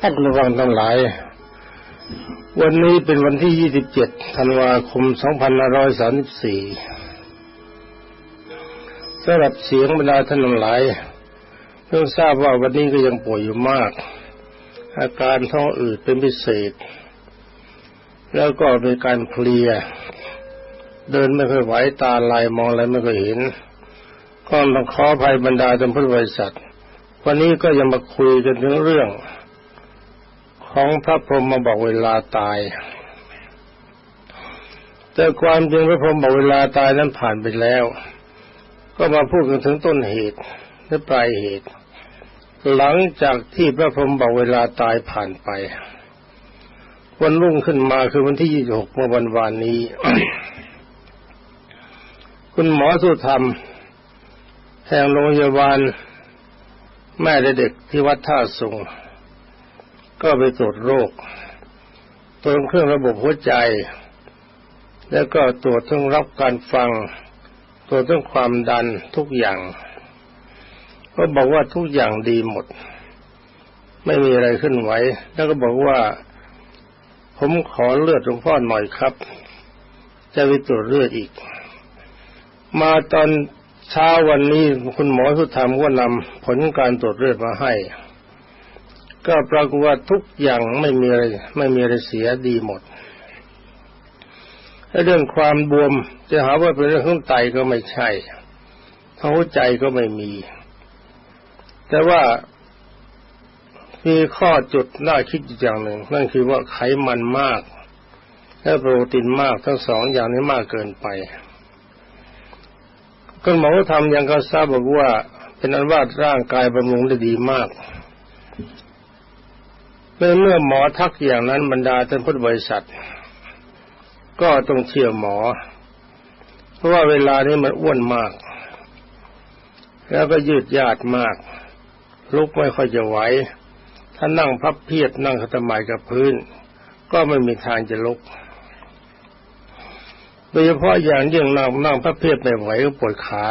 ท่านผู้ฟังทั้งหลาย วันนี้เป็นวันที่ 27 ธันวาคม 2534สำหรับเสียงบรรดาท่านทั้งหลายเพิ่งทราบว่าวันนี้ก็ยังป่วยอยู่มาก อาการท้องอืดเป็นพิเศษ แล้วก็เป็นการเพลีย เดินไม่ค่อยไหวตาลายมองอะไรไม่ค่อยเห็นก็ต้องขออภัยบรรดาท่านผู้บริษัท วันนี้ก็ยังมาคุยกันถึงเรื่อง ของพระพรหมมาบอกเวลาตาย แต่ความจริงพระพรหมบอกเวลาตายนั้นผ่านไปแล้ว ก็มาพูดกันถึงต้นเหตุและปลายเหตุ หลังจากที่พระพรหมบอกเวลาตายผ่านไปวันรุ่งขึ้นมาคือวันที่26เมื่อวันวานนี้ คุณหมอสุธรรม แห่งโรงพยาบาล แม่และเด็กที่วัดท่าสุง ก็ไปตรวจโรคตรวจเครื่องระบบหัวใจ แล้วก็ตรวจทั้งรับการฟัง ตรวจทั้งความดันทุกอย่าง ก็บอกว่าทุกอย่างดีหมด ไม่มีอะไรขึ้นไหว แล้วก็บอกว่า ผมขอเลือดหลวงพ่อหน่อยครับ จะไปตรวจเลือดอีก มาตอนเช้าวันนี้คุณหมอสุธรรมก็นำผลการตรวจเลือดมาให้ ก็ปรากฏว่าทุกอย่างไม่มีอะไรไม่มีอะไรเสียดีหมดเรื่องความบวมจะหาว่าเป็นเรื่องของไตก็ไม่ใช่ท้องหัวใจก็ไม่มี แต่ว่ามีข้อจุดน่าคิดอย่างหนึ่ง นั่นคือว่าไขมันมาก และโปรตีนมากทั้งสองอย่างนี้มากเกินไปคุณหมอทำยังก็ทราบบอกว่า เป็นอันว่าร่างกายบำรุงได้ดีมาก เมื่อเมื่อหมอทักอย่างนั้นบรรดาท่านพุทธบริษัท ก็ต้องเชื่อหมอ เพราะว่าเวลานี้มันอ้วนมาก แล้วก็ยืดยาดมาก ลุกไม่ค่อยจะไหวถ้านั่งพับเพียบนั่งขัตมายกับพื้น ก็ไม่มีทางจะลุกโดยเฉพาะอย่างยิ่งนั่งนั่งพับเพียบไม่ไหวก็ปวดขา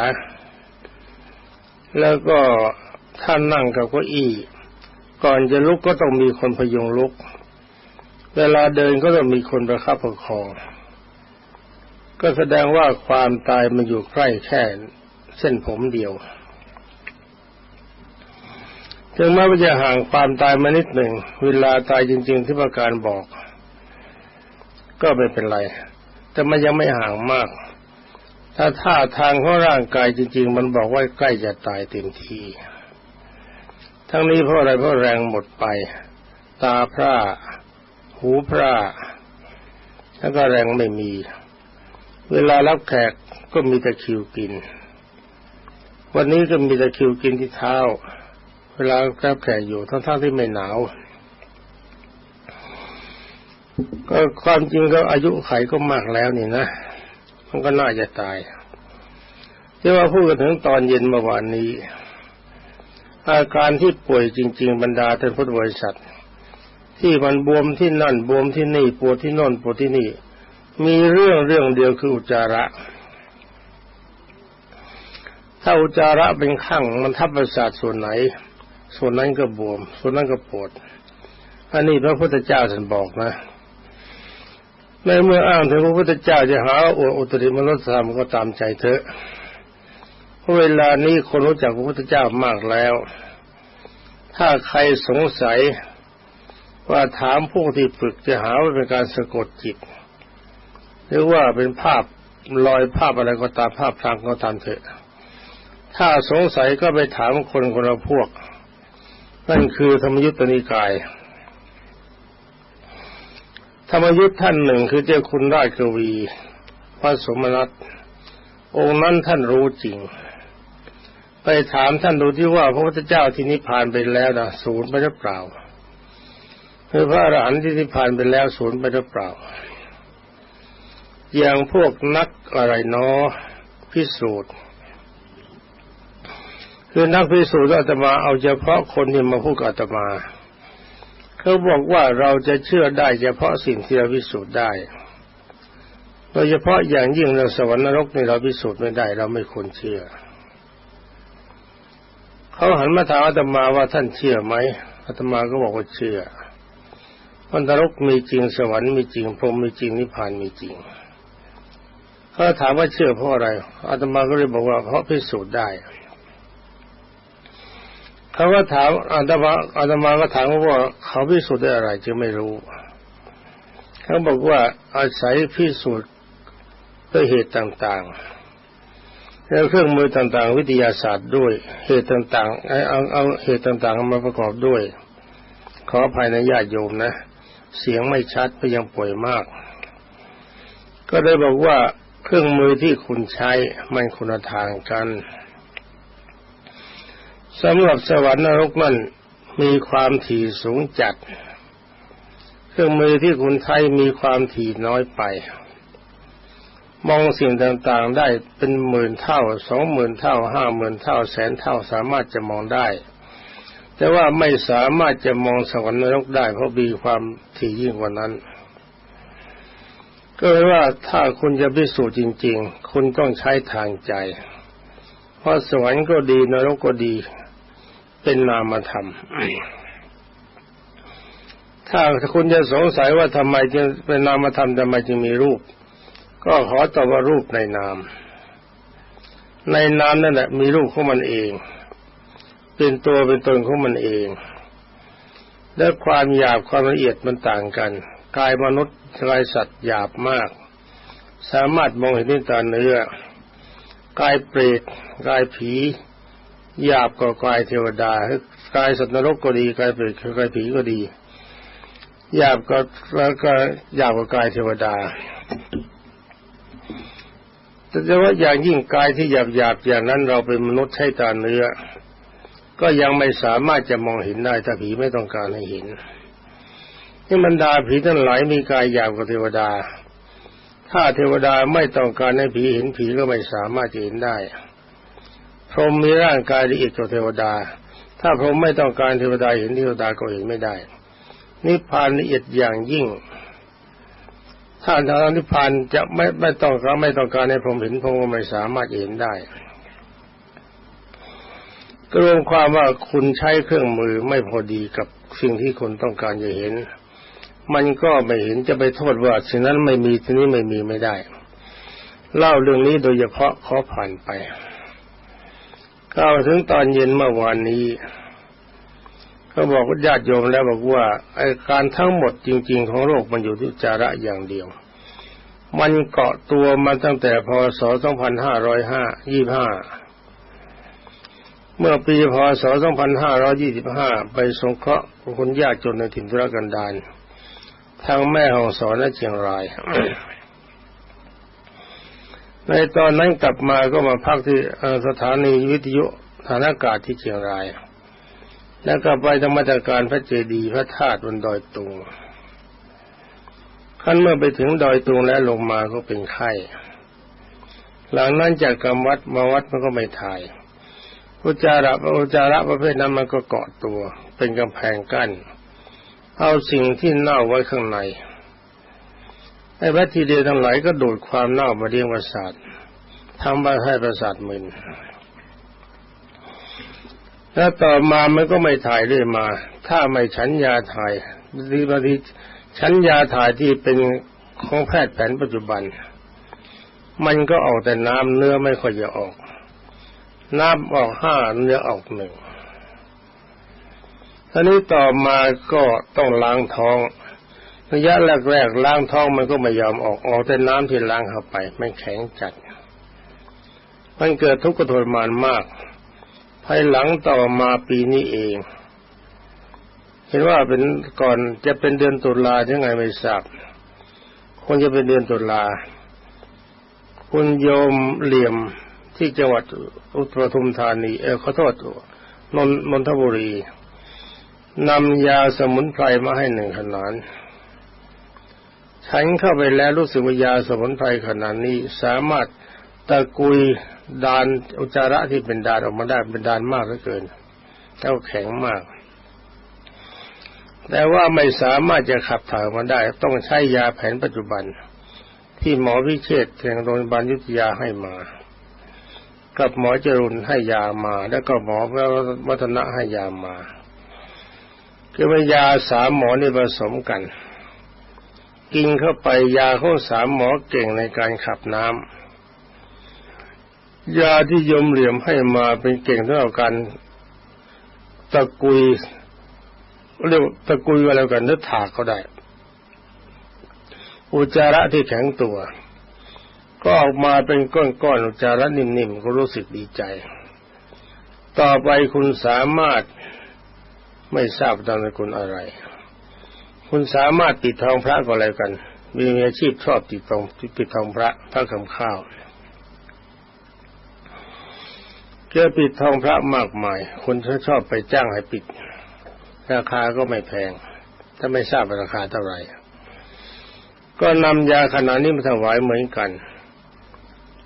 แล้วก็ถ้านนั่งกับเก้าอี้ ก่อนจะลุกก็ต้องมีคนพยุงลุก เวลาเดินก็ต้องมีคนประคับประคอง ก็แสดงว่าความตายมันอยู่ใกล้แค่เส้นผมเดียว ถึงแม้ว่าจะห่างความตายมานิดหนึ่ง เวลาตายจริง ๆ ที่ประการบอก ก็ไม่เป็นไร แต่มันยังไม่ห่างมาก ถ้าท่าทางของร่างกายจริง ๆ มันบอกว่าใกล้จะตายเต็มที ทั้งนี้เพราะอะไรเพราะแรงหมดไป ตาพร่า หูพร่า แล้วก็แรงไม่มี เวลารับแขกก็มีแต่คิวกิน วันนี้ก็มีแต่คิวกินที่เท้า เวลารับแขกอยู่ทั้งๆที่ไม่หนาว ก็ความจริงก็อายุไขก็มากแล้วนี่นะ มันก็น่าจะตายที่ว่าพูดกันถึงตอนเย็นเมื่อวานนี้ อาการที่ป่วยจริง ๆ บรรดาท่านพุทธบริษัท ที่มันบวมที่นั่นบวมที่นี่ปวดที่น่นปวดที่นี่ มีเรื่องเรื่องเดียวคืออุจจาระ ถ้าอุจจาระเป็นข้างมันทับประสาทส่วนไหน ส่วนนั้นก็บวม ส่วนนั้นก็ปวดอันนี้พระพุทธเจ้าท่านบอกนะในเมื่ออ้างถึงพระพุทธเจ้าจะหาอวดอุตริมนุษยธรรมก็ตามใจเถอะ เวลานี้คนรู้จักพระพุทธเจ้ามากแล้ว ถ้าใครสงสัยว่าถามผู้ที่ฝึกจะหาว่าเป็นการสะกดจิต หรือว่าเป็นภาพลอยภาพอะไรก็ตามภาพทางก็ตามเถอะ ถ้าสงสัยก็ไปถามคนคนละพวก นั่นคือธรรมยุทธนิกาย ธรรมยุทธท่านหนึ่งคือเจ้าคุณราชกวี พระสมณัตองค์นั้นท่านรู้จริง ไปถามท่านดูที่ว่าพระพุทธเจ้าที่นิพพานไปแล้วนะศูนย์ไปหรือเปล่าคือพระอรหันต์ที่นิพพานไปแล้วศูนย์ไปหรือเปล่า อย่างพวกนักอะไรเนาะพิสูจน์คือนักพิสูจน์อาตมาเอาเฉพาะคนที่มาพูดกับอาตมาเขาบอกว่าเราจะเชื่อได้เฉพาะสิ่งที่เราพิสูจน์ได้ โดยเฉพาะอย่างยิ่งเราสวรรค์นรกนี่เราพิสูจน์ไม่ได้ เราไม่ควรเชื่อ เขาหันมาถามอาตมาว่าท่านเชื่อไหมอาตมาก็บอกว่าเชื่อวันนรกมีจริงสวรรค์มีจริงพรหมมีจริงนิพพานมีจริงเขาถามว่าเชื่อเพราะอะไรอาตมาก็เลยบอกว่าเพราะพิสูจน์ได้เขาก็ถามอาตมาอาตมาก็ถามว่าเขาพิสูจน์ได้อะไรจึงไม่รู้เขาบอกว่าอาศัยพิสูจน์ด้วยเหตุต่าง ๆ แล้วเครื่องมือต่างๆ วิทยาศาสตร์ด้วย เหตุต่างๆเอาเอาเหตุต่างๆมาประกอบด้วย ขอภายในญาติโยมนะ เสียงไม่ชัดเพราะยังป่วยมาก ก็ได้บอกว่าเครื่องมือที่คุณใช้มันคุณทางกันสำหรับสวรรค์นรกนั่นมีความถี่สูงจัด เครื่องมือที่คุณใช้มีความถี่น้อยไป มองสิ่งต่างๆได้เป็นหมื่นเท่าสองหมื่นเท่าห้าหมื่นเท่าแสนเท่าสามารถจะมองได้ แต่ว่าไม่สามารถจะมองสวรรค์นรกได้ เพราะมีความถี่ยิ่งกว่านั้น ก็เลยว่าถ้าคุณจะพิสูจน์จริง ๆ คุณต้องใช้ทางใจ เพราะสวรรค์ก็ดีนรกก็ดี เป็นนามธรรมถ้าคุณจะสงสัยว่าทำไมจึงเป็นนามธรรมทำไมจึงมีรูป ก็ขอตอบว่ารูปในนาม ในนามนั่นแหละมีรูปของมันเอง เป็นตัวเป็นตนของมันเอง และความหยาบความละเอียดมันต่างกันกายมนุษย์กายสัตว์หยาบมาก สามารถมองเห็นด้วยตาเนื้อกายเปรตกายผีหยาบกว่ากายเทวดากายสัตว์นรกก็ดีกายเปรตกายผีก็ดีหยาบก็แล้วก็หยาบกว่ากายเทวดา แต่ว่าอย่างยิ่งกายที่หยาบหยาบอย่างนั้นเราเป็นมนุษย์ใช้ตาเนื้อ ก็ยังไม่สามารถจะมองเห็นได้ถ้าผีไม่ต้องการให้เห็นนี่บรรดาผีทั้งหลายมีกายหยาบกว่าเทวดา ถ้าเทวดาไม่ต้องการให้ผีเห็นผีก็ไม่สามารถจะเห็นได้ พรหมมีร่างกายละเอียดกว่าเทวดา ถ้าพรหมไม่ต้องการเทวดาเห็นเทวดาก็เห็นไม่ได้นิพพานละเอียดอย่างยิ่ง ถ้าทางนิพพานจะไม่ไม่ต้องการไม่ต้องการให้พรหมเห็นพรหมก็ไม่สามารถเห็นได้ก็รวมความว่าคุณใช้เครื่องมือไม่พอดีกับสิ่งที่คุณต้องการจะเห็น มันก็ไม่เห็นจะไปโทษว่าสิ่งนั้นไม่มีที่นี้ไม่มีไม่ได้ เล่าเรื่องนี้โดยเฉพาะขอผ่านไปกล่าวถึงตอนเย็นเมื่อวานนี้ เขาบอกว่าญาติโยมแล้วบอกว่าไอ้การทั้งหมดจริง ๆ ของโลกมันอยู่ที่จาระอย่างเดียว มันเกาะตัวมาตั้งแต่พศ 2525 เมื่อปีพศ 2525 ไปสงเคราะห์คนยากจนในถิ่นทุรกันดารทางแม่ของสอนและเชียงราย ในตอนนั้นกลับมาก็มาพักที่สถานีวิทยุฐานอากาศที่เชียงราย แล้วก็ไปธรรมจัการพระเจดีย์พระธาตุบนดอยตุงขั้นเมื่อไปถึงดอยตุงแล้วลงมาก็เป็นไข้ หลังนั้นจากกรรมวัดมาวัดมันก็ไม่ถ่ายอุจาระอุจาระประเภทนั้นมันก็เกาะตัว เป็นกำแพงกั้น เอาสิ่งที่เน่าไว้ข้างในไอ้แบคทีเรียทั้งหลายก็ดูดความเน่ามาเลี้ยงประสาททำให้ประสาทมึน แล้วต่อมามันก็ไม่ถ่ายเรื่อยมา ถ้าไม่ฉันยาถ่ายบางทีบางทีฉันยาถ่ายที่เป็นของแพทย์แผนปัจจุบัน มันก็ออกแต่น้ำเนื้อไม่ค่อยจะออก น้ำออกห้าเนื้อออกหนึ่งทีนี้ต่อมาก็ต้องล้างท้องระยะแรกๆล้างท้องมันก็ไม่ยอมออกออกแต่น้ำที่ล้างเข้าไป มันแข็งจัด มันเกิดทุกข์ทรมานมาก ภายหลังต่อมาปีนี้เอง เห็นว่าเป็นก่อนจะเป็นเดือนตุลายังไงไม่ทราบคงจะเป็นเดือนตุลาคุณโยมเหลี่ยมที่จังหวัดอุตรทุมธานี เออขอโทษนนนนทบุรีนำยาสมุนไพรมาให้หนึ่งขนานฉันเข้าไปแล้วรู้สึกว่ายาสมุนไพรขนาดนี้สามารถตะกุย ดานอุจจาระที่เป็นดานออกมาได้เป็นดานมากเหลือเกินแล้วแข็งมาก แต่ว่าไม่สามารถจะขับถ่ายมาได้ ต้องใช้ยาแผนปัจจุบัน ที่หมอวิเชษแห่งโรงพยาบาลยุทธยาให้มา กับหมอจรุนให้ยามา แล้วก็หมอพระวัฒนะให้ยามา คือว่ายาสามหมอนี่ผสมกัน กินเข้าไปยาของสามหมอเก่งในการขับน้ำ ยาที่ยมเหลี่ยมให้มาเป็นเก่งเท่ากัน ตะกุยเรียกตะกุยอะไรกันนึกถากก็ได้ อุจาระที่แข็งตัว ก็ออกมาเป็นก้อนๆอุจาระนิ่มๆก็รู้สึกดีใจ ต่อไปคุณสามารถไม่ทราบตามสกุลอะไร คุณสามารถติดทองพระก็แล้วกัน มีอาชีพชอบติดทองติดทองพระพระคำข้าว เกี่ยปิดทองพระมากมาย คนชอบไปจ้างให้ปิด ราคาก็ไม่แพง ถ้าไม่ทราบราคาเท่าไหร่ ก็นำยาขนาดนี้มาถวายเหมือนกัน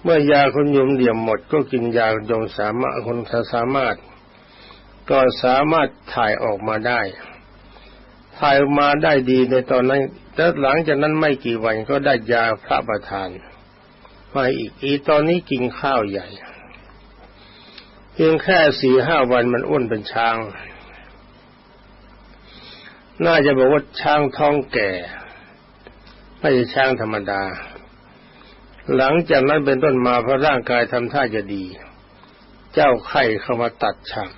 เมื่อยาคนยมเดี่ยมหมด ก็กินยาโยมสามารถคนสามารถ ก็สามารถถ่ายออกมาได้ ถ่ายออกมาได้ดีในตอนนั้นแต่หลังจากนั้นไม่กี่วันก็ได้ยาพระประทานมาอีกอีตอนนี้กินข้าวใหญ่ เพียงแค่สี่ห้าวันมันอ้วนเป็นช้าง น่าจะบอกว่าช้างท้องแก่ ไม่ใช่ช้างธรรมดา หลังจากนั้นเป็นต้นมาพระร่างกายทำท่าจะดี เจ้าไข้เข้ามาตัดฉาก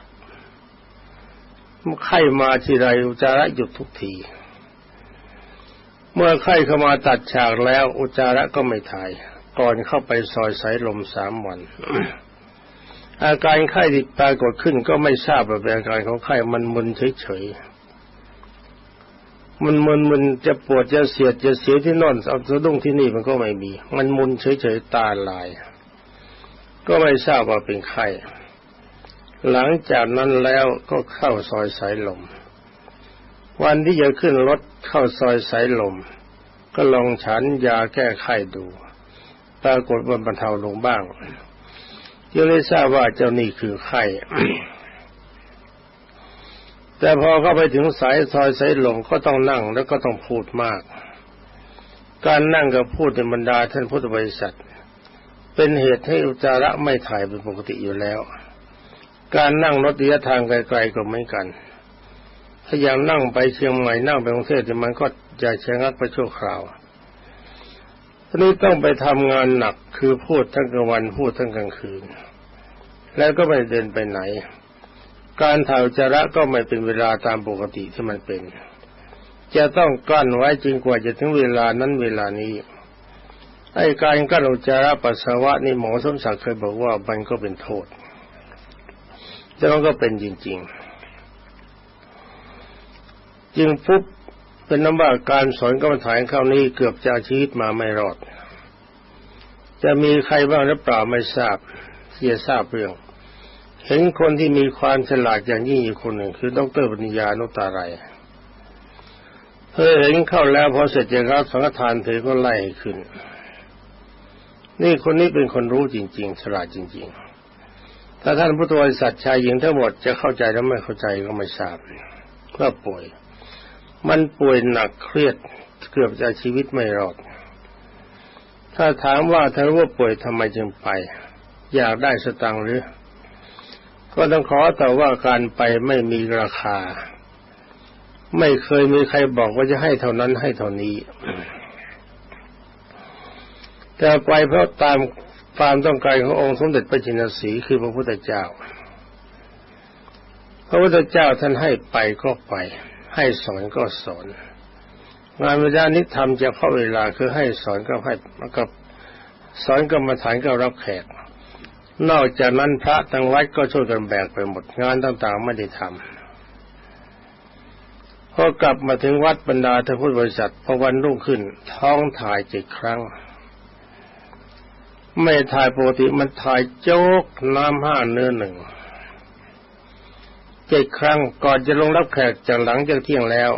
ไข้มาทีไรอุจาระหยุดทุกที เมื่อไข้เข้ามาตัดฉากแล้ว อุจาระก็ไม่ถ่าย ก่อนเข้าไปซอยสายลมสามวัน อาการไข้ที่ปรากฏขึ้นก็ไม่ทราบว่าเป็นอาการของไข้มันมึนเฉยๆมันมึนมันจะปวดจะเสียดจะเสียที่นอนเอาสะดุ้งที่นี่มันก็ไม่มี มันมุนเฉยๆตาลาย ก็ไม่ทราบว่าเป็นไข้หลังจากนั้นแล้วก็เข้าซอยสายลม วันที่จะขึ้นรถเข้าซอยสายลม ก็ลองฉันยาแก้ไข้ดู ปรากฏว่าบรรเทาลงบ้าง ยังไม่ทราบว่าเจ้านี่คือไข้แต่พอเข้าไปถึงสายซอยสายหลงก็ต้องนั่งแล้วก็ต้องพูดมาก การนั่งกับพูดในบรรดาท่านพุทธบริษัท เป็นเหตุให้อุจจาระไม่ถ่ายเป็นปกติอยู่แล้ว การนั่งรถระยะทางไกลๆก็เหมือนกัน ถ้าอย่างนั่งไปเชียงใหม่นั่งไปกรุงเทพมันก็จะชะงักไปชั่วคราว ทีนี้ต้องไปทำงานหนักคือพูดทั้งกลางวันพูดทั้งกลางคืน แล้วก็ไม่เดินไปไหน การถ่ายจระก็ไม่เป็นเวลาตามปกติที่มันเป็น จะต้องกั้นไว้จนกว่าจะถึงเวลานั้นเวลานี้ไอ้การกั้นอุจจาระปัสสาวะนี่หมอสมศักดิ์เคยบอกว่ามันก็เป็นโทษแต่มันก็เป็นจริง ๆ จึงปุ๊บ เป็นน้ำว่าการสอนกรรมฐานคราวนี้เกือบจะชีวิตมาไม่รอด จะมีใครบ้างหรือเปล่าไม่ทราบเสียทราบเรื่อง เห็นคนที่มีความฉลาดอย่างยิ่งอีกคนหนึ่ง คือดรปัญญานุตาไรเธอเห็นเข้าแล้วพอเสร็จจากรับสังฆทานเธอก็ไล่ขึ้น นี่คนนี้เป็นคนรู้จริง ๆ ฉลาดจริง ๆ ถ้าท่านพุทธบริษัทชายหญิงทั้งหมดจะเข้าใจแลวไม่เข้าใจก็ไม่ทราบก็ป่วย มันป่วยหนักเครียดเกือบจะชีวิตไม่รอด ถ้าถามว่าเธอว่าป่วยทำไมจึงไป อยากได้สตังค์หรือ ก็ต้องขอแต่ว่าการไปไม่มีราคา ไม่เคยมีใครบอกว่าจะให้เท่านั้นให้เท่านี้แต่ไปเพราะตามความต้องการขององค์สมเด็จพระจินสีคือพระพุทธเจ้า พระพุทธเจ้าท่านให้ไปก็ไป ให้สอนก็สอน งานเวลาณนี้ทำจะเข้าเวลาคือให้สอนก็ให้กับสอนกรรมฐานก็รับแขก นอกจากนั้นพระทั้งวัดก็ช่วยกันแบกไปหมดงานต่างๆไม่ได้ทำพอกลับมาถึงวัดบรรดาทพุทธบริษัทพอวันรุ่งขึ้น ท้องถ่ายเจ็ดครั้ง ไม่ถ่ายปกติมันถ่ายโจกน้ำห้าเนื้อหนึ่ง เจ็ดครั้งก่อนจะลงรับแขกจากหลังจากเที่ยงแล้ว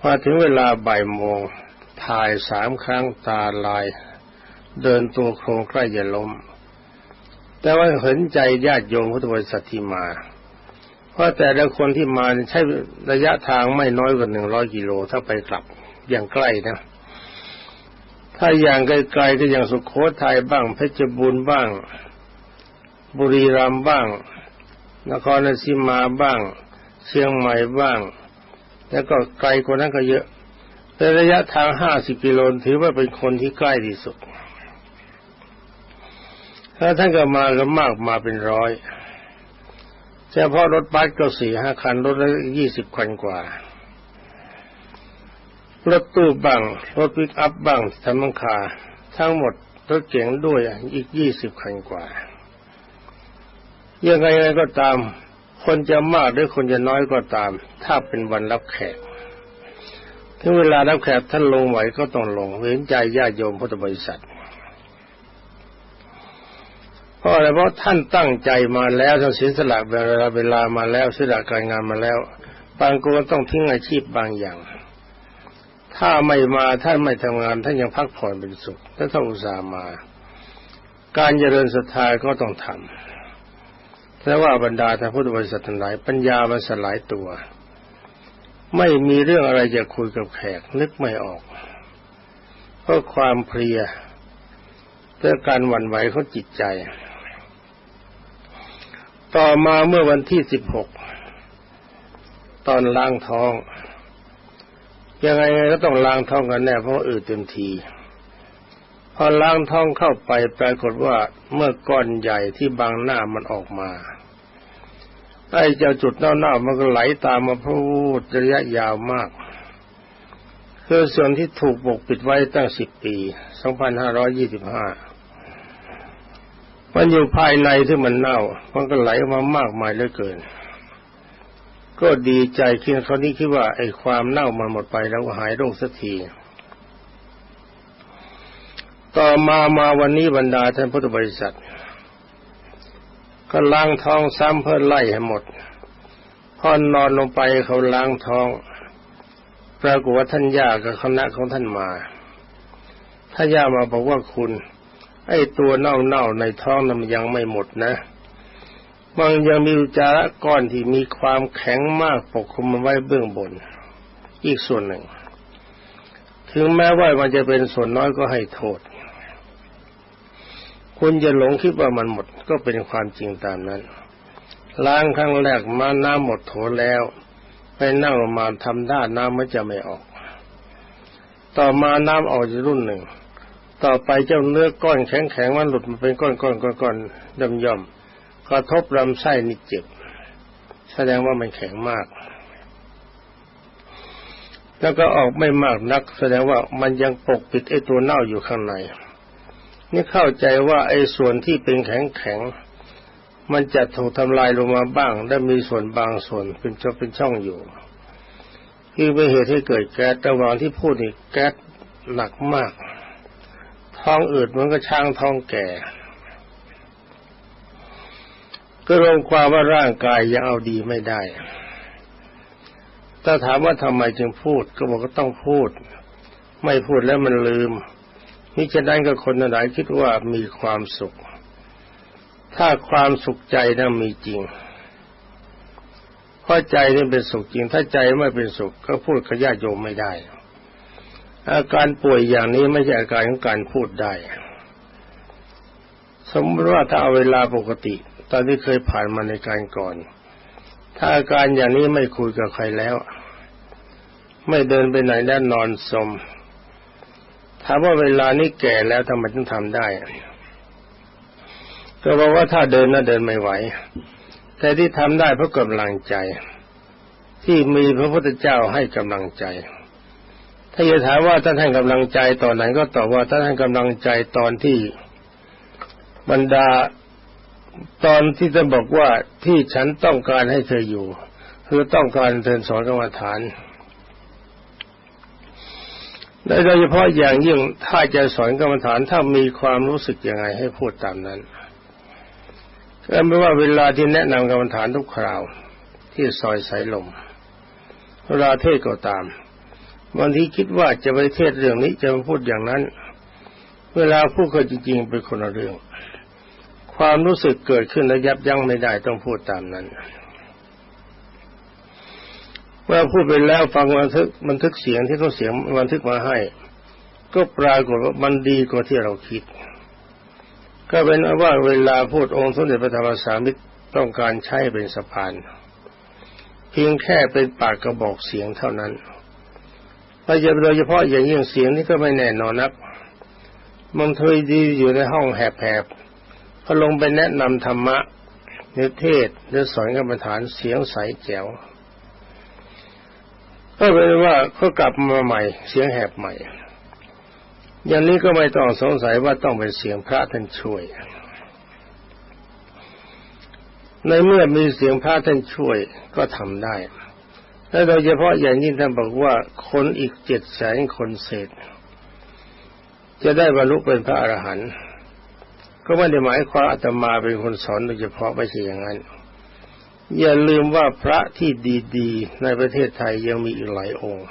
พอถึงเวลาบ่ายโมงถ่ายสามครั้งตาลาย เดินตัวโครงใกล้จะล้ม แต่ว่าเห็นใจญาติโยมพุทธบริษัทที่มา เพราะแต่ละคนที่มาใช้ระยะทางไม่น้อยกว่าหนึ่งร้อยกิโลถ้าไปกลับอย่างใกล้นะ ถ้าอย่างไกลๆก็อย่างสุขโขทัยบ้างเพชรบูรณ์บ้าง บุรีรัมย์บ้าง นครราชสีมาบ้าง เชียงใหม่บ้าง แล้วก็ไกลกว่านั้นก็เยอะแต่ระยะทางห้าสิบกิโลถือว่าเป็นคนที่ใกล้ที่สุดถ้าท่านก็มาก็มากมาเป็นร้อยเฉพาะรถบัสก็สี่ห้าคัน รถละยี่สิบคันกว่า รถตู้บ้าง รถปิกอัพบ้างทำมังคา ทั้งหมดรถเก๋งด้วยอีกยี่สิบคันกว่า ยังไงก็ตาม คนจะมากหรือคนจะน้อยก็ตาม ถ้าเป็นวันรับแขกถึงเวลารับแขกท่านลงไหวก็ต้องลงเว้นใจญาติโยมพุทธบริษัทเพราะอะไรเพราะท่านตั้งใจมาแล้วท่านเสียสละเวลาเวลามาแล้วเสียสละการงานมาแล้วบางคนต้องทิ้งอาชีพบางอย่าง ถ้าไม่มาท่านไม่ทำงาน ท่านยังพักผ่อนเป็นสุขถ้าท่านอุตส่าห์มา การเจริญศรัทธาก็ต้องทำ แต่ว่าบรรดาท่านพุทธบริษัททั้งหลายปัญญามันสลายตัว ไม่มีเรื่องอะไรจะคุยกับแขกนึกไม่ออกเพราะความเพลียเพื่อการหวั่นไหวของจิตใจ ต่อมาเมื่อวันที่สิบหกตอนล้างท้อง ยังไงก็ต้องล้างท้องกันแน่เพราะอืดเต็มที อล้างท้องเข้าไปปรากฏว่าเมื่อก้อนใหญ่ที่บางหน้ามันออกมาไอ้เจ้าจุดเน่าๆมันก็ไหลตามมาพูดระยะยาวมากคือส่วนที่ถูกปกปิดไว้ตั้งสิบปีสองพันห้าร้อยี่สิบห้ามันอยู่ภายในที่มันเน่า มันก็ไหลออกมามากมายเหลือเกิน ก็ดีใจคิดเขานี้คิดว่าไอ้ความเน่ามันหมดไปแล้วหายโรคสักที ต่อมามาวันนี้บรรดาท่านพุทธบริษัท ก็ล้างท้องซ้ำเพื่อไล่ให้หมดพอนอนลงไปเขาล้างท้องปรากฏว่าท่านย่ากับคณะของท่านมาท่านย่ามาบอกว่าคุณ ไอ้ตัวเน่าๆในท้องนั้นมันยังไม่หมดนะมันยังมีอุจจาระก้อนที่มีความแข็งมากปกคลุมมันไว้เบื้องบน อีกส่วนหนึ่ง ถึงแม้ว่ามันจะเป็นส่วนน้อยก็ให้โทษ คุณจะหลงคิดว่ามันหมดก็เป็นความจริงตามนั้น ล้างครั้งแรกมาน้ำหมดโถแล้ว ไปนั่งมาทำด้านน้ำมันจะไม่ออก ต่อมาน้ำออกจากรุ่นหนึ่ง ต่อไปเจ้าเนื้อก้อนแข็งๆมันหลุดมาเป็นก้อนๆก้อนๆดำย่อมกระทบลำไส้นี่เจ็บ แสดงว่ามันแข็งมากแล้วก็ออกไม่มากนัก แสดงว่ามันยังปกปิดไอ้ตัวเน่าอยู่ข้างใน นี่เข้าใจว่าไอ้ส่วนที่เป็นแข็งๆมันจะถูกทำลายลงมาบ้าง และมีส่วนบางส่วนเป็นจะเป็นช่องอยู่ที่เป็นเหตุให้เกิดแก๊สระหว่างที่พูดนี่แก๊สหนักมาก ท้องอืดมันก็ช้างท้องแก่ ก็รวมความว่าร่างกายยังเอาดีไม่ได้ ถ้าถามว่าทำไมจึงพูด ก็บอกก็ต้องพูด ไม่พูดแล้วมันลืม นี่จะได้กับคนหลายคิดว่ามีความสุข ถ้าความสุขใจนั้นมีจริงเพราะใจนี่เป็นสุขจริง ถ้าใจไม่เป็นสุข ก็พูดกับญาโยมไม่ได้ อาการป่วยอย่างนี้ไม่ใช่อาการของการพูดได้ สมมติว่าถ้าเอาเวลาปกติ ตอนที่เคยผ่านมาในการก่อน ถ้าอาการอย่างนี้ไม่คุยกับใครแล้ว ไม่เดินไปไหนแล้วนอนสม ถามว่าเวลานี้แก่แล้วทำไมถึงทำได้ ก็บอกว่าถ้าเดินน่ะเดินไม่ไหว แต่ที่ทำได้เพราะกำลังใจ ที่มีพระพุทธเจ้าให้กำลังใจ ถ้าจะถามว่าท่านให้กำลังใจตอนไหนก็ตอบว่าท่านให้กำลังใจตอนที่บรรดาตอนที่ท่านบอกว่าที่ฉันต้องการให้เธออยู่ คือต้องการเธอสอนกรรมฐาน โดยเฉพาะอย่างยิ่งถ้าจะสอนกรรมฐานถ้ามีความรู้สึกยังไงให้พูดตามนั้นก็ไม่ว่าเวลาที่แนะนำกรรมฐานทุกคราว ที่ซอยสายลมเวลาเทศก็ตามบางทีคิดว่าจะไปเทศเรื่องนี้จะมาพูดอย่างนั้น เวลาพูดก็จริงๆเป็นคนละเรื่อง ความรู้สึกเกิดขึ้นแล้วยับยั้งไม่ได้ต้องพูดตามนั้น เมื่อพูดไปแล้วฟังบันทึกบันทึกเสียงที่เขาเสียงบันทึกมาให้ ก็ปรากฏว่ามันดีกว่าที่เราคิด ก็เป็นว่าเวลาพูดองค์สมเด็จพระธรรมสามิตรต้องการใช้เป็นสะพาน เพียงแค่เป็นปากกระบอกเสียงเท่านั้นถ้าจะโดยเฉพาะอย่างยิ่งเสียงนี่ก็ไม่แน่นอนนักมันเคยดีอยู่ในห้องแหบๆพอลงไปแนะนำธรรมะในเทศหรือสอนกรรมฐานเสียงใสแจ๋ว ก็เป็นว่าเขากลับมาใหม่ เสียงแหบใหม่ อย่างนี้ก็ไม่ต้องสงสัยว่าต้องเป็นเสียงพระท่านช่วย ในเมื่อมีเสียงพระท่านช่วยก็ทำได้และโดยเฉพาะอย่างยิ่งท่านบอกว่าคนอีกเจ็ดแสนคนเศษ จะได้บรรลุเป็นพระอรหันต์ก็ไม่ได้หมายความอาตมาเป็นคนสอนโดยเฉพาะไม่ใช่อย่างนั้น อย่าลืมว่าพระที่ดีๆ ในประเทศไทยยังมีอีกหลายองค์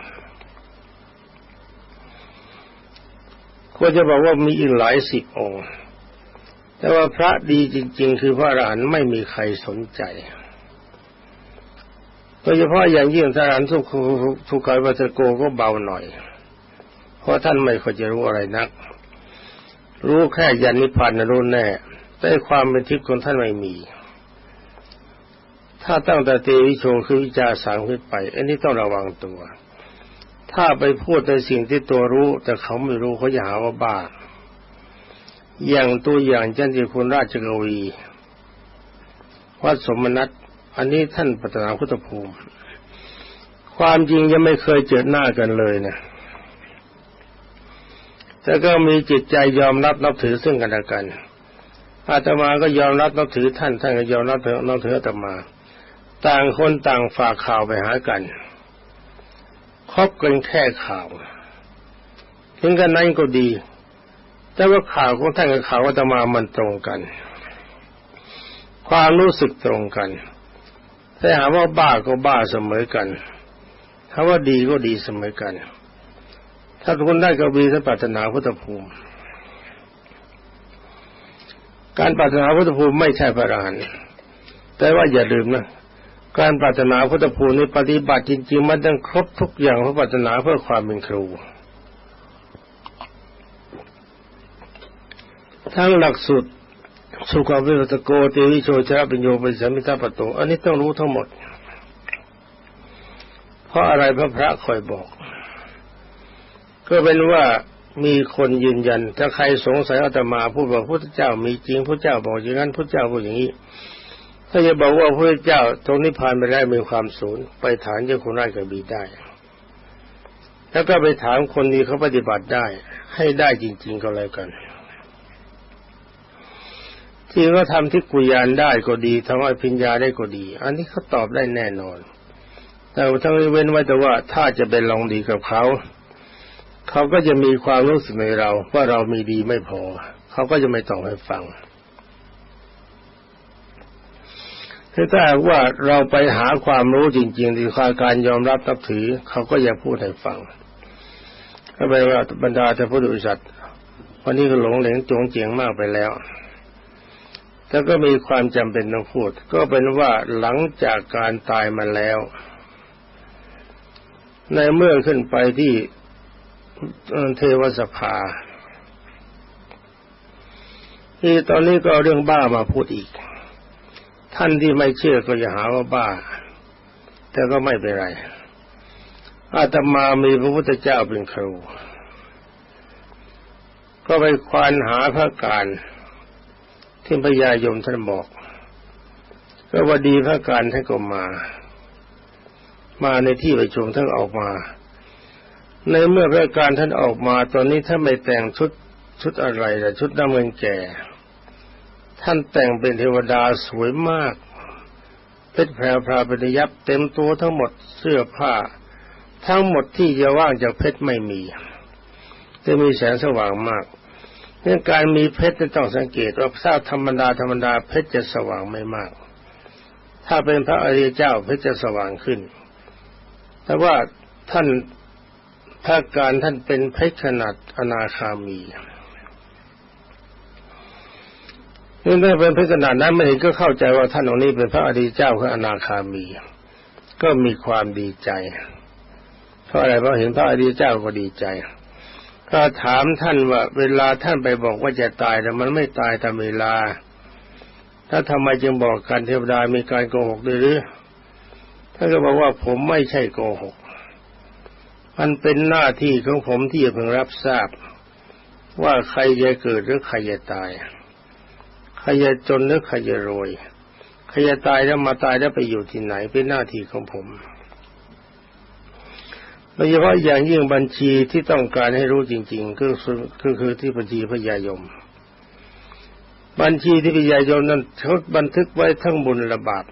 ควรจะบอกว่ามีอีกหลายสิบองค์ แต่ว่าพระดีจริง ๆ คือพระอรหันต์ไม่มีใครสนใจโดยเฉพาะอย่างยิ่งทหารทุกทุกขายวัตโกก็เบาหน่อย เพราะท่านไม่ค่อยจะรู้อะไรนัก รู้แค่ยันนิพพานรู้แน่ แต่ความเป็นทิพย์ของท่านไม่มี ถ้าตั้งแต่เตวิโชคือวิจาสางขึ้นไป อันนี้ต้องระวังตัว ถ้าไปพูดในสิ่งที่ตัวรู้ แต่เขาไม่รู้เขาจะหาว่าบ้า อย่างตัวอย่างเช่นที่คุณราชกวีวัดสมนัตอันนี้ท่านปัตนาพุทธภูมิ ความจริงยังไม่เคยเจอหน้ากันเลยนะแต่ก็มีจิตใจยอมรับนับถือซึ่งกันและกันอาตมาก็ยอมรับนับถือท่าน ท่านก็ยอมรับนับถืออาตมา ต่างคนต่างฝากข่าวไปหากันคบกันแค่ข่าว ถึงกันนั้นก็ดี แต่ว่าข่าวของท่านกับข่าวอาตมามันตรงกัน ความรู้สึกตรงกันแต่หาว่าบ้าก็บ้าเสมอกัน ถ้าว่าดีก็ดีเสมอกัน ถ้าคุณได้กวีท่านปรารถนาพุทธภูมิ การปรารถนาพุทธภูมิไม่ใช่พระอรหันต์แต่ว่าอย่าลืมนะ การปรารถนาพุทธภูมิในปฏิบัติจริงๆมันต้องครบทุกอย่างเพราะปรารถนาเพื่อความเป็นครู ทั้งหลักสุดสุขวิตโกเตวิโชชระปิญโยปิสัมมิตาปโตอันนี้ต้องรู้ทั้งหมด เพราะอะไรพระพระคอยบอก ก็เป็นว่ามีคนยืนยัน ถ้าใครสงสัยอาตมาพูดว่าพระเจ้ามีจริงพระเจ้าบอกอย่างนั้นพระเจ้าพูดอย่างนี้ ถ้าจะบอกว่าพระเจ้าตรงนี้ผ่านไปได้มีความสูญไปถามเจ้าคุณราชกบีได้ แล้วก็ไปถามคนนี้เขาปฏิบัติได้ ให้ได้จริง ๆ ก็แล้วกัน ที่เขาทำที่กุยานได้ก็ดีทำอภิญญาได้ก็ดี อันนี้เขาตอบได้แน่นอน แต่ทั้งเว้นไว้แต่ว่าถ้าจะเป็นลองดีกับเขาเขาก็จะมีความรู้สึกในเราว่าเรามีดีไม่พอ เขาก็จะไม่ตอบให้ฟัง ถ้าว่าเราไปหาความรู้จริงๆที่ความการยอมรับนับถือ เขาก็อย่าพูดให้ฟังก็แปลว่าบรรดาเท่านผู้ดุสัตวันนี้ก็หลงเหลงจงเจียงมากไปแล้วแต่ก็มีความจำเป็นต้องพูด ก็เป็นว่าหลังจากการตายมาแล้ว ในเมื่อขึ้นไปที่เทวสภา ที่ตอนนี้ก็เรื่องบ้ามาพูดอีก ท่านที่ไม่เชื่อก็อย่าหาว่าบ้า แต่ก็ไม่เป็นไร อาตมามีพระพุทธเจ้าเป็นครู ก็ไปควานหาพระการ ที่พระยายมท่านบอก ก็ว่าดีพระการท่านก็มา มาในที่ประชุมท่านออกมา ในเมื่อพระการท่านออกมา ตอนนี้ท่านไม่แต่งชุดชุดอะไรแต่ชุดน้ำเงินแก่ ท่านแต่งเป็นเทวดาสวยมากเพชรแพรวพราเป็นยับเต็มตัวทั้งหมดเสื้อผ้า ทั้งหมดที่จะว่างจากเพชรไม่มีจะมีแสงสว่างมากเรื่องการมีเพชรต้องสังเกตว่าทราบธรรมดาธรรมดาเพชรจะสว่างไม่มาก ถ้าเป็นพระอริยเจ้าเพชรจะสว่างขึ้น แต่ว่าท่านพระการท่านเป็นเพชรขนาดอนาคามี นี่ถ้เป็นเพชรขนาดนั้นไม่เห็นก็เข้าใจว่าท่านองค์นี้เป็นพระอริยเจ้าคืออนาคามี ก็มีความดีใจเพราะอะไรเพราะเห็นพระอริยเจ้าก็ดีใจก็ถามท่านว่าเวลาท่านไปบอกว่าจะตายแต่มันไม่ตายตามเวลา ถ้าทำไมจึงบอกกันเทวดามีการโกหกด้วยหรือท่านก็บอกว่าผมไม่ใช่โกหก มันเป็นหน้าที่ของผมที่จะเพิ่งรับทราบ ว่าใครจะเกิดหรือใครจะตาย ใครจะจนหรือใครจะรวยใครจะตายแล้วมาตายแล้วไปอยู่ที่ไหนเป็นหน้าที่ของผมโดยเฉพาะอย่างยิ่งบัญชีที่ต้องการให้รู้จริง ๆ คือคือคือที่บัญชีพยายม บัญชีที่พยายมนั้นเขาบันทึกไว้ทั้งบุญระบาป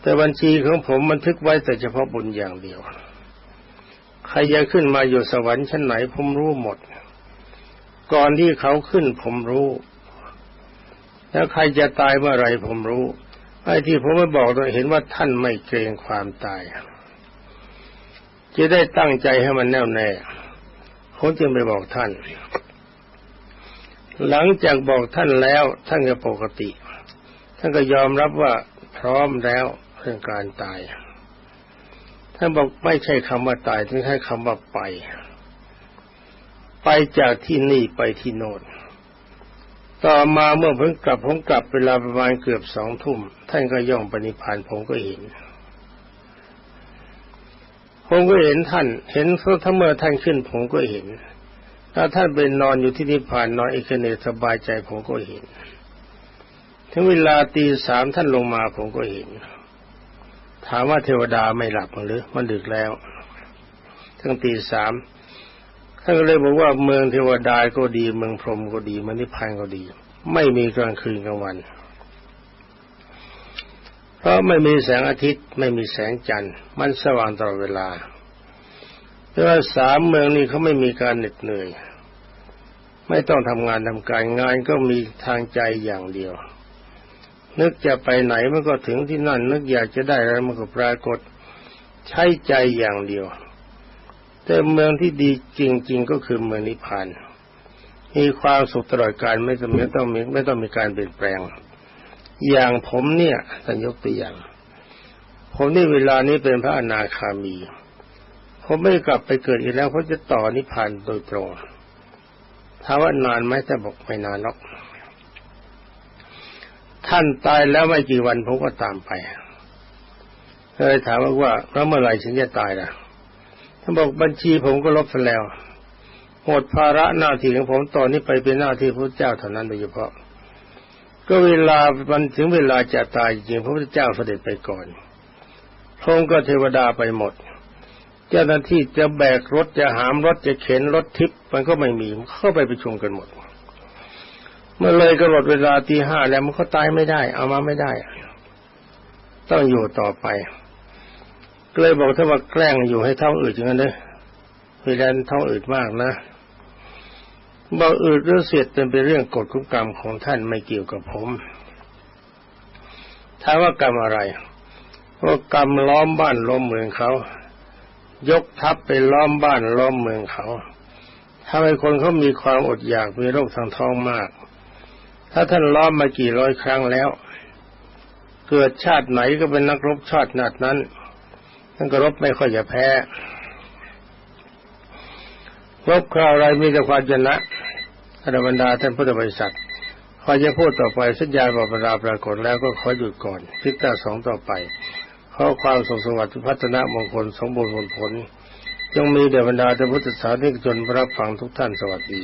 แต่บัญชีของผมบันทึกไว้แต่เฉพาะบุญอย่างเดียว ใครจะขึ้นมาอยู่สวรรค์ชั้นไหนผมรู้หมด ก่อนที่เขาขึ้นผมรู้ แล้วใครจะตายเมื่อไรผมรู้ไอ้ที่ผมไม่บอกเราเห็นว่าท่านไม่เกรงความตาย จะได้ตั้งใจให้มันแน่วแน่ผมจึงไปบอกท่าน หลังจากบอกท่านแล้วท่านก็ปกติ ท่านก็ยอมรับว่าพร้อมแล้วเรื่องการตาย ท่านบอกไม่ใช่คำว่าตายท่านใช้คำว่าไป ไปจากที่นี่ไปที่โน่น ต่อมาเมื่อผมกลับผมกลับเวลาประมาณเกือบสองทุ่ม ท่านก็ย่องปณิพานผมก็เห็น ผมก็เห็นท่าน เห็นถ้าเมื่อท่านขึ้นผมก็เห็น ถ้าท่านเป็นนอนอยู่ที่นิพพานนอนเอกเนสบายใจผมก็เห็น ถึงเวลาตีสามท่านลงมาผมก็เห็น ถามว่าเทวดาไม่หลับหรือมันดึกแล้วทั้งตีสาม ท่านก็เลยบอกว่าเมืองเทวดาก็ดี เมืองพรหมก็ดีมนิพพานก็ดี ไม่มีกลางคืนกลางวัน เพราะไม่มีแสงอาทิตย์ไม่มีแสงจันทร์ มันสว่างตลอดเวลาเพราะว่าสามเมืองนี้เขาไม่มีการเหน็ดเหนื่อย ไม่ต้องทำงานทำการงานก็มีทางใจอย่างเดียว นึกจะไปไหนมันก็ถึงที่นั่น นึกอยากจะได้อะไรมันก็ปรากฏ ใช้ใจอย่างเดียว แต่เมืองที่ดีจริง ๆ ก็คือเมืองนิพพานมีความสุขตลอดกาลไม่ต้องไม่ต้องมีไม่ต้องมีการเปลี่ยนแปลง อย่างผมเนี่ยสัญยกตัวอย่าง ผมนี่เวลานี้เป็นพระอนาคามี ผมไม่กลับไปเกิดอีกแล้วเขาจะต่อนิพพานโดยตรงถามว่านานไหมแต่บอกไม่นานหรอก ท่านตายแล้วไม่กี่วันผมก็ตามไปเลยถามว่าแล้วเมื่อไหร่ฉันจะตายล่ะ ท่านบอกบัญชีผมก็ลบไปแล้วหมดภาระหน้าที่ของผมตอนนี้ไปเป็นหน้าที่พระเจ้าเท่านั้นโดยเฉพาะ ก็เวลามันถึงเวลาจะตายจริงพระพุทธเจ้าเสด็จไปก่อนพระองก็เทวดาไปหมด เจ้าหน้าที่จะแบกรถจะหามรถจะเข็นรถทิพย์มันก็ไม่มีเข้าไปประชุมกันหมด เมื่อเลยกำหนดเวลาตีห้าแล้วมันก็ตายไม่ได้ เอามาไม่ได้ ต้องอยู่ต่อไป ก็เลยบอกถ้าว่าแกล้งอยู่ให้ท้องอืดอย่างนั้นเลยเวลาท้องอืดมากนะบอกอืดเรื่องเสียดเป็นเรื่องกฎของกรรมของท่านไม่เกี่ยวกับผมถามว่ากรรมอะไรว่ากรรมล้อมบ้านล้อมเมืองเขา ยกทัพไปล้อมบ้านล้อมเมืองเขาทำให้คนเขามีความอดอยากมีโรคทางท้องมาก ถ้าท่านล้อมมากี่ร้อยครั้งแล้ว เกิดชาติไหนก็เป็นนักรบชาตินาดนั้น ท่านก็รบไม่ค่อยจะแพ้รบคราวไรมีแต่ความชนะธรรมดาท่านพุทธบริษัทพอจะพูดต่อไปสัญญาบอกเวลาปรากฏแล้วก็ขอหยุดก่อนพิจารสองต่อไปขอความสงสวัสดิ์พัฒนามงคลสมบูรณ์ผลจงมีเดบรรดาท่านพุทธศาสนิกชนรับฟังทุกท่านสวัสดี